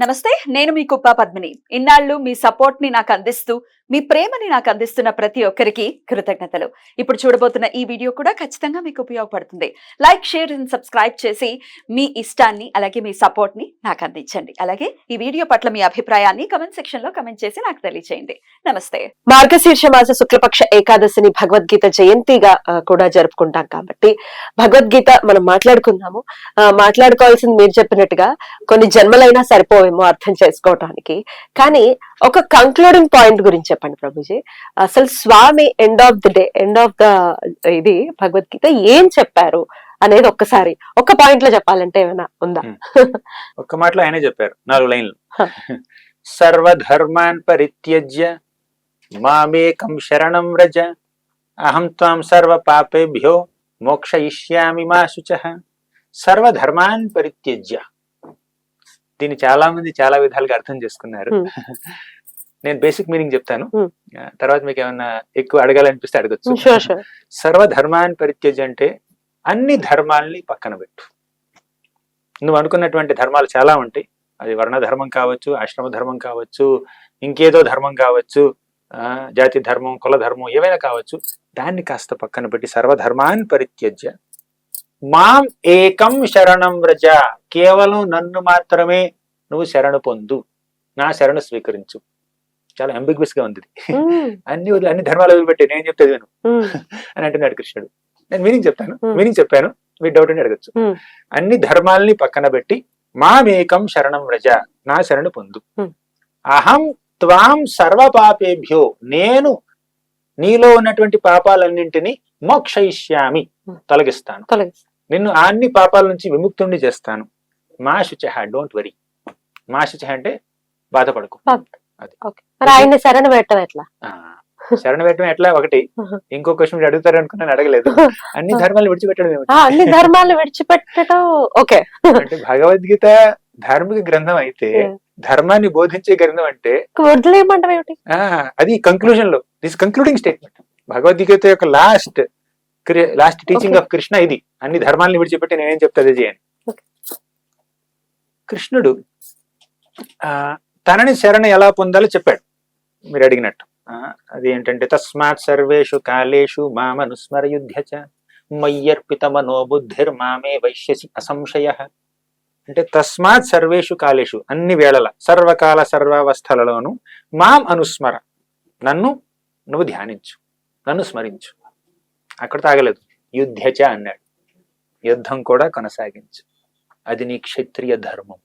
నమస్తే నేను మీ కుప్ప పద్మిని. ఇన్నాళ్ళు మీ సపోర్ట్ని నాకు అందిస్తూ మీ ప్రేమని నాకు అందిస్తున్న ప్రతి ఒక్కరికి కృతజ్ఞతలు. ఇప్పుడు చూడబోతున్న ఈ వీడియో కూడా ఖచ్చితంగా మీకు ఉపయోగపడుతుంది. లైక్ షేర్ అండ్ సబ్స్క్రైబ్ చేసి మీ ఇష్టాన్ని అలాగే మీ సపోర్ట్ని నాకు అందించండి. అలాగే ఈ వీడియో పట్ల మీ అభిప్రాయాన్ని కమెంట్ సెక్షన్లో కమెంట్ చేసి నాకు తెలియజేయండి నమస్తే. మార్గశీర్ష మాస శుక్లపక్ష ఏకాదశిని భగవద్గీత జయంతిగా కూడా జరుపుకుంటాం కాబట్టి భగవద్గీత మనం మాట్లాడుకుందాము. మాట్లాడుకోవాల్సింది మీరు చెప్పినట్టుగా కొన్ని జన్మలైనా సరిపోవేమో అర్థం చేసుకోవటానికి. కానీ ఒక కంక్లూడింగ్ పాయింట్ గురించి చెప్పండి ప్రభుజీ. అసలు Swami end of the day end of the ఇది భగవద్గీత ఏం చెప్పారు అనేది ఒక్కసారి ఒక పాయింట్లో చెప్పాలంటే ఏమైనా ఉందా? ఒక్క మాటలో ఆయనే చెప్పారు నాలుగు లైన్లు. సర్వధర్మాన్ పరిత్యజ్య మామేకం శరణం వ్రజ అహం త్వాం సర్వ పాపేభ్యో మోక్షయిష్యామి మా శుచ సర్వధర్మాన్ పరిత్యజ్య. దీన్ని చాలా మంది చాలా విధాలుగా అర్థం చేసుకున్నారు. నేను బేసిక్ మీనింగ్ చెప్తాను. తర్వాత మీకు ఏమన్నా ఎక్కువ అడగాలనిపిస్తే అడగచ్చు. సర్వధర్మాన్ని పరిత్యజ్య అంటే అన్ని ధర్మాల్ని పక్కన పెట్టు. నువ్వు అనుకున్నటువంటి ధర్మాలు చాలా ఉంటాయి. అది వర్ణ ధర్మం కావచ్చు ఆశ్రమ ధర్మం కావచ్చు ఇంకేదో ధర్మం కావచ్చు ఆ, జాతి ధర్మం కుల ధర్మం ఏవైనా కావచ్చు. దాన్ని కాస్త పక్కన పెట్టి సర్వధర్మాన్ని పరిత్యజ్య మాం ఏకం శరణం వ్రజ. కేవలం నన్ను మాత్రమే నువ్వు శరణు పొందు. నా శరణు స్వీకరించు. చాలా అంబిగ్యస్గా ఉంది. అన్ని వదిలి అన్ని ధర్మాలు వదిలిపెట్టి నేను చెప్తే అని అంటున్నాడు కృష్ణుడు. నేను మీనింగ్ చెప్తాను. మీనింగ్ చెప్పాను మీరు డౌట్ అని అడగచ్చు. అన్ని ధర్మాల్ని పక్కన పెట్టి మామేకం శరణం వ్రజ నా శరణు పొందు. అహం త్వాం సర్వ పాపేభ్యో నేను నీలో ఉన్నటువంటి పాపాలన్నింటినీ మోక్షయిష్యామి. తొలగిస్తాను. తొలగి నిన్ను అన్ని పాపాల నుంచి విముక్తుణ్ణి చేస్తాను. మా శుచ డోంట్ వరీ మా శుచ అంటే బాధపడకు. శరణ పెట్టడం ఎట్లా? శరణ పెట్టడం ఎట్లా? ఒకటి ఇంకో క్వశ్చన్ మీరు అడుగుతారు అనుకున్నాను అడగలేదు. అన్ని ధర్మాలు విడిచిపెట్టడం అన్ని ధర్మాలు విడిచిపెట్టడం ఓకే. అంటే భగవద్గీత ధార్మిక గ్రంథం అయితే. ధర్మాన్ని బోధించే గ్రంథం అంటే వదిలేయమంటాం అది కంక్లూజన్లో. దిస్ కంక్లూడింగ్ స్టేట్మెంట్ భగవద్గీత యొక్క last last teaching. Of Krishna ఇది. అన్ని ధర్మాలను విడిచిపెట్టి నేనేం చెప్తా అదే చేయను Okay. కృష్ణుడు తనని శరణ ఎలా పొందాలో చెప్పాడు. మీరు అడిగినట్టు. అది ఏంటంటే తస్మాత్ సర్వేషు కాలేషు మామనుస్మర యుధ్యచ మయ్యర్పిత మనోబుద్ధిర్ మామే వైశ్యసి అసంశయ. అంటే తస్మాత్ సర్వేషు కాలేషు అన్ని వేళల సర్వకాల సర్వావస్థలలోను మాం అనుస్మర. నన్ను నువ్వు ధ్యానించు. నన్ను స్మరించు. అక్కడ తాగలేదు. యుద్ధచ అన్నాడు. యుద్ధం కూడా కొనసాగించు. అది నీ క్షత్రియ ధర్మం.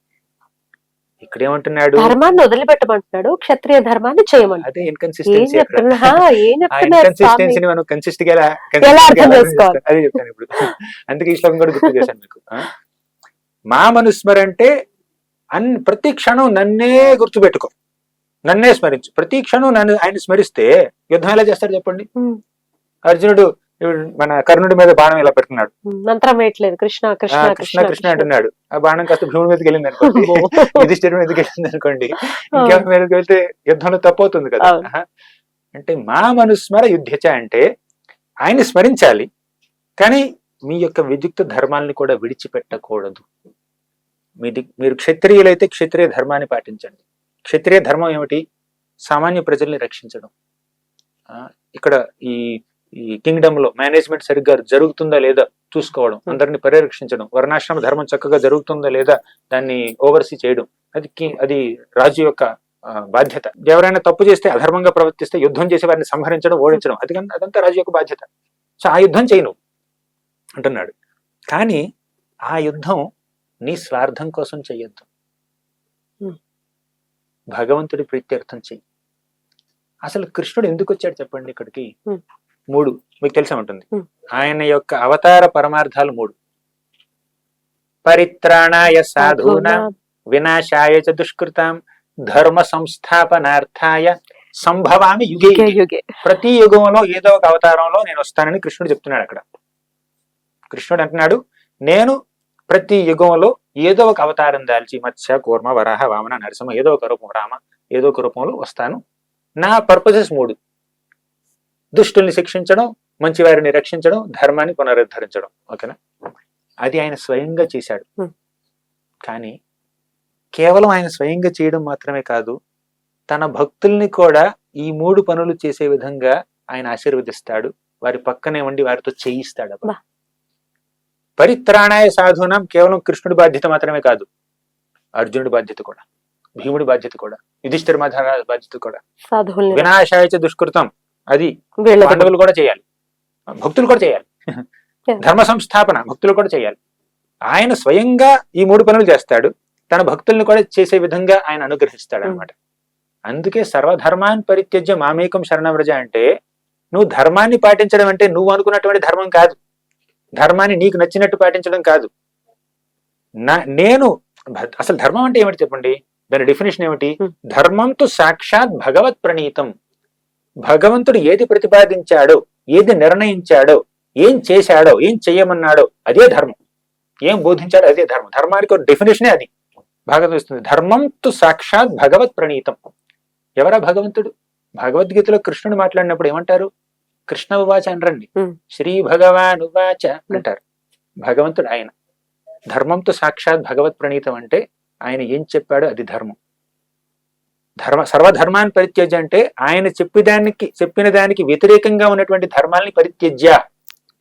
ఇక్కడ ఏమంటున్నాడు ధర్మాన్ని వదిలిపెట్టమంటున్నాడు. క్షత్రియ ధర్మాన్ని చేయమంటాడు అదే ఇన్కన్సిస్టెన్సీ ఇన్కన్సిస్టెన్సీని మనం కన్సిస్ట్ ఎలా-? అదే చెప్తాను ఇప్పుడు. అందుకే ఈ శ్లోకం కూడా గుర్తు చేశాను మీకు. ఆ? మా మనుస్మర అంటే అన్ ప్రతి క్షణం నన్నే గుర్తుపెట్టుకో. నన్నే స్మరించు. ప్రతి క్షణం నన్ను ఆయన స్మరిస్తే యుద్ధం ఎలా చేస్తాడు చెప్పండి? అర్జునుడు మన కర్ణుడి మీద బాణం ఇలా ఉమ్, మంత్రం వేయట్లేదు. కృష్ణ కృష్ణ కృష్ణ కృష్ణ అంటున్నాడు. ఆ బాణం కాస్త భూమి మీదకి వెళ్ళింది అనుకోండి. అమ్మో. యుధిష్ఠిర మీదకి వెళ్ళింది అనుకోండి. ఇంకెవరి మీదకి వెళ్తే యుద్ధంలో తప్పవుతుంది కదా. అంటే మా మనుస్మర యుద్ధచ అంటే ఆయన్ని స్మరించాలి కానీ మీ యొక్క విద్యుక్త ధర్మాల్ని కూడా విడిచిపెట్టకూడదు. మీది మీరు క్షత్రియులైతే క్షత్రియ ధర్మాన్ని పాటించండి. క్షత్రియ ధర్మం ఏమిటి? సామాన్య ప్రజల్ని రక్షించడం. ఆ, ఇక్కడ ఈ ఈ కింగ్డమ్లో మేనేజ్మెంట్ సరిగ్గా జరుగుతుందా లేదా చూసుకోవడం అందరిని పరిరక్షించడం వర్ణాశ్రమ ధర్మం చక్కగా జరుగుతుందా లేదా దాన్ని ఓవర్సీ చేయడం అది అది రాజు యొక్క బాధ్యత. ఎవరైనా తప్పు చేస్తే అధర్మంగా ప్రవర్తిస్తే యుద్ధం చేసి వారిని సంహరించడం ఓడించడం అది అదంతా రాజు యొక్క బాధ్యత. సో ఆ యుద్ధం చేయను అంటున్నాడు. కానీ ఆ యుద్ధం నీ స్వార్థం కోసం చెయ్యొద్దు. భగవంతుడి ప్రీత్యర్థం చెయ్యి. అసలు కృష్ణుడు ఎందుకు వచ్చాడు చెప్పండి ఇక్కడికి. మూడు మీకు తెలిసే ఉంటుంది. ఆయన యొక్క అవతార పరమార్థాలు మూడు. పరిత్రాణాయ సాధూనా వినాశాయ చ దుష్కృతాం ధర్మ సంస్థాపనార్థాయ సంభవామి యుగే యుగే యుగే. ప్రతి యుగంలో ఏదో ఒక అవతారంలో నేను వస్తానని కృష్ణుడు చెప్తున్నాడు అక్కడ. కృష్ణుడు అంటున్నాడు నేను ప్రతి యుగంలో ఏదో ఒక అవతారం దాల్చి మత్స్య కూర్మ వరాహ వామన నరసింహ ఏదో ఒక రూపం రామ ఏదో ఒక రూపంలో వస్తాను. నా పర్పసెస్ మూడు. దుష్టుల్ని శిక్షించడం మంచి వారిని రక్షించడం ధర్మాన్ని పునరుద్ధరించడం. ఓకేనా? అది ఆయన స్వయంగా చేశాడు. కానీ కేవలం ఆయన స్వయంగా చేయడం మాత్రమే కాదు తన భక్తుల్ని కూడా ఈ మూడు పనులు చేసే విధంగా ఆయన ఆశీర్వదిస్తాడు. వారి పక్కనే ఉండి వారితో చేయిస్తాడు. పరిత్రాణాయ సాధునం కేవలం కృష్ణుడి బాధ్యత మాత్రమే కాదు అర్జునుడి బాధ్యత కూడా భీముడి బాధ్యత కూడా యుధిష్ఠిర మహారాజు బాధ్యత కూడా. వినాశాయచ దుష్కృతం. అది పాండవులు కూడా చేయాలి. భక్తులు కూడా చేయాలి. ధర్మ సంస్థాపన భక్తులు కూడా చేయాలి. ఆయన స్వయంగా ఈ మూడు పనులు చేస్తాడు. తన భక్తుల్ని కూడా చేసే విధంగా ఆయన అనుగ్రహిస్తాడు అనమాట అందుకే సర్వధర్మాన్ని పరిత్యజ్య మామేకం శరణవ్రజ అంటే నువ్వు ధర్మాన్ని పాటించడం అంటే నువ్వు అనుకున్నటువంటి ధర్మం కాదు. ధర్మాన్ని నీకు నచ్చినట్టు పాటించడం కాదు. నా నేను అసలు ధర్మం అంటే ఏమిటి చెప్పండి? దాని డెఫినేషన్ ఏమిటి. ధర్మంతో సాక్షాత్ భగవత్ ప్రణీతం. భగవంతుడు ఏది ప్రతిపాదించాడో ఏది నిర్ణయించాడో ఏం చేశాడో ఏం చెయ్యమన్నాడో అదే ధర్మం. ఏం బోధించాడో అదే ధర్మం. ధర్మానికి ఒక డెఫినేషనే అది. భాగవతం ఇస్తుంది ధర్మం తు సాక్షాత్ భగవత్ ప్రణీతం. ఎవరా భగవంతుడు? భగవద్గీతలో కృష్ణుడు మాట్లాడినప్పుడు ఏమంటారు? కృష్ణ ఉవాచ అనరండి. శ్రీ భగవాన్ ఉవాచ అంటారు. భగవంతుడు ఆయన. ధర్మంతో సాక్షాత్ భగవత్ ప్రణీతం అంటే ఆయన ఏం చెప్పాడో అది ధర్మం. ధర్మ సర్వధర్మాన్ని పరిత్యజ్య అంటే ఆయన చెప్పిదానికి చెప్పిన దానికి వ్యతిరేకంగా ఉన్నటువంటి ధర్మాల్ని పరిత్యజ్య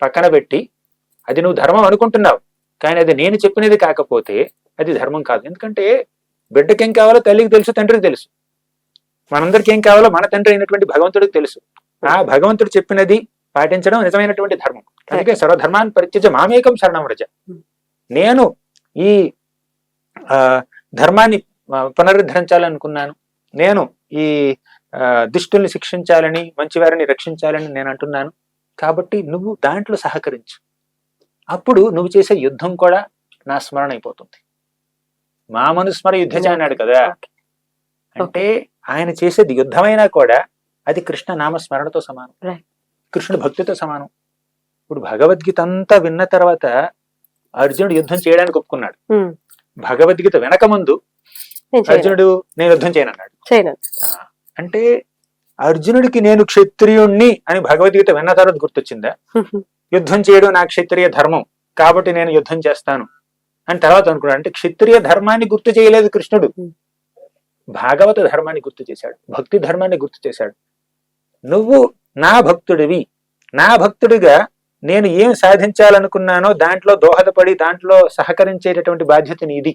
పక్కన పెట్టి అది నువ్వు ధర్మం అనుకుంటున్నావు కానీ అది నేను చెప్పినది కాకపోతే అది ధర్మం కాదు. ఎందుకంటే బిడ్డకి ఏం కావాలో తల్లికి తెలుసు తండ్రికి తెలుసు. మనందరికి ఏం కావాలో మన తండ్రి అయినటువంటి భగవంతుడికి తెలుసు. ఆ భగవంతుడు చెప్పినది పాటించడం నిజమైనటువంటి ధర్మం. అందుకే సర్వధర్మాన్ని పరిత్యజ మామేకం శరణం వ్రజ నేను ఈ ఆ ధర్మాన్ని పునరుద్ధరించాలనుకున్నాను. నేను ఈ దుష్టుల్ని శిక్షించాలని మంచివారిని రక్షించాలని నేను అంటున్నాను. కాబట్టి నువ్వు దాంట్లో సహకరించు. అప్పుడు నువ్వు చేసే యుద్ధం కూడా నా స్మరణ అయిపోతుంది. మా మనుస్మర యుద్ధ అన్నాడు కదా. అంటే ఆయన చేసేది యుద్ధమైనా కూడా అది కృష్ణ నామస్మరణతో సమానం. కృష్ణుడు భక్తితో సమానం. ఇప్పుడు భగవద్గీత అంతా విన్న తర్వాత అర్జునుడు యుద్ధం చేయడానికి ఒప్పుకున్నాడు. ఉమ్, భగవద్గీత వెనక ముందు అర్జునుడు నేను యుద్ధం చేయను ఆ, అంటే అర్జునుడికి నేను క్షత్రియుణ్ణి అని భగవద్గీత విన్న తర్వాత గుర్తొచ్చిందా? యుద్ధం చేయడం నా క్షత్రియ ధర్మం కాబట్టి నేను యుద్ధం చేస్తాను. అని తర్వాత అనుకున్నాడు. అంటే క్షత్రియ ధర్మాన్ని గుర్తు చేయలేదు కృష్ణుడు. భాగవత ధర్మాన్ని గుర్తు చేశాడు. భక్తి ధర్మాన్ని గుర్తు చేశాడు. నువ్వు నా భక్తుడివి. నా భక్తుడిగా నేను ఏం సాధించాలనుకున్నానో దాంట్లో దోహదపడి దాంట్లో సహకరించేటటువంటి బాధ్యత నీది.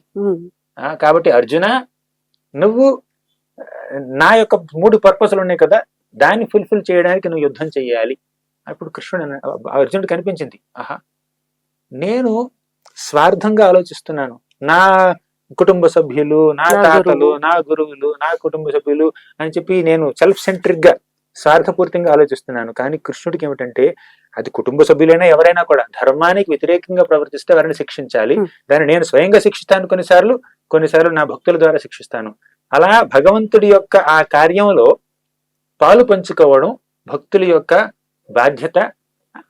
కాబట్టి అర్జున నువ్వు నా యొక్క మూడు పర్పస్లు ఉన్నాయి కదా దాన్ని ఫుల్ఫిల్ చేయడానికి నువ్వు యుద్ధం చేయాలి అప్పుడు కృష్ణుడు అర్జునుడు కనిపించింది. ఆహా. నేను స్వార్థంగా ఆలోచిస్తున్నాను. నా కుటుంబ సభ్యులు నా తాతలు. నా గురువులు నా కుటుంబ సభ్యులు అని చెప్పి నేను సెల్ఫ్ సెంట్రిక్గా స్వార్థపూరితంగా ఆలోచిస్తున్నాను. కానీ కృష్ణుడికి ఏమిటంటే అది కుటుంబ సభ్యులైనా ఎవరైనా కూడా ధర్మానికి వ్యతిరేకంగా ప్రవర్తిస్తే వారిని శిక్షించాలి. దాన్ని నేను స్వయంగా శిక్షిస్తాను కొన్నిసార్లు. కొన్నిసార్లు నా భక్తుల ద్వారా శిక్షిస్తాను. అలా భగవంతుడి యొక్క ఆ కార్యంలో పాలు పంచుకోవడం భక్తుల యొక్క బాధ్యత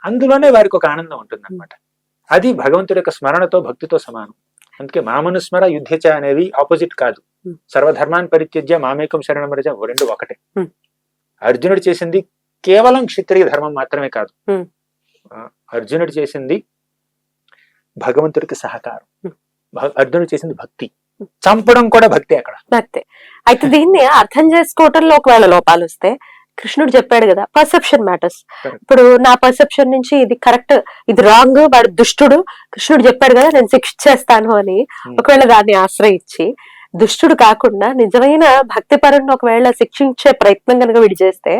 అందులోనే వారికి ఒక ఆనందం ఉంటుంది అనమాట అది భగవంతుడి యొక్క స్మరణతో భక్తితో సమానం. అందుకే మామనుస్మర యుద్ధచ అనేది ఆపోజిట్ కాదు. సర్వధర్మాన్ని పరిత్యజ్య మామేకం శరణం రజ ఓ రెండు ఒకటే. అర్జునుడు చేసింది కేవలం క్షత్రియ ధర్మం మాత్రమే కాదు. అర్జునుడు చేసింది భగవంతుడికి సహకారం. అర్జునుడు చేసింది భక్తి. చంపడం కూడా భక్తి అక్కడ అంతే అయితే దీన్ని అర్థం చేసుకోవటంలో ఒకవేళ లోపాలు వస్తే కృష్ణుడు చెప్పాడు కదా పర్సెప్షన్ మ్యాటర్స్. ఇప్పుడు నా పర్సెప్షన్ నుంచి ఇది కరెక్ట్ ఇది రాంగ్ వాడు దుష్టుడు కృష్ణుడు చెప్పాడు కదా నేను శిక్షించేస్తాను అని Hmm. ఒకవేళ దాన్ని ఆశ్రయించి దుష్టుడు కాకుండా నిజమైన భక్తి పరుణ్ణి ఒకవేళ శిక్షించే ప్రయత్నం కనుక వీడు చేస్తే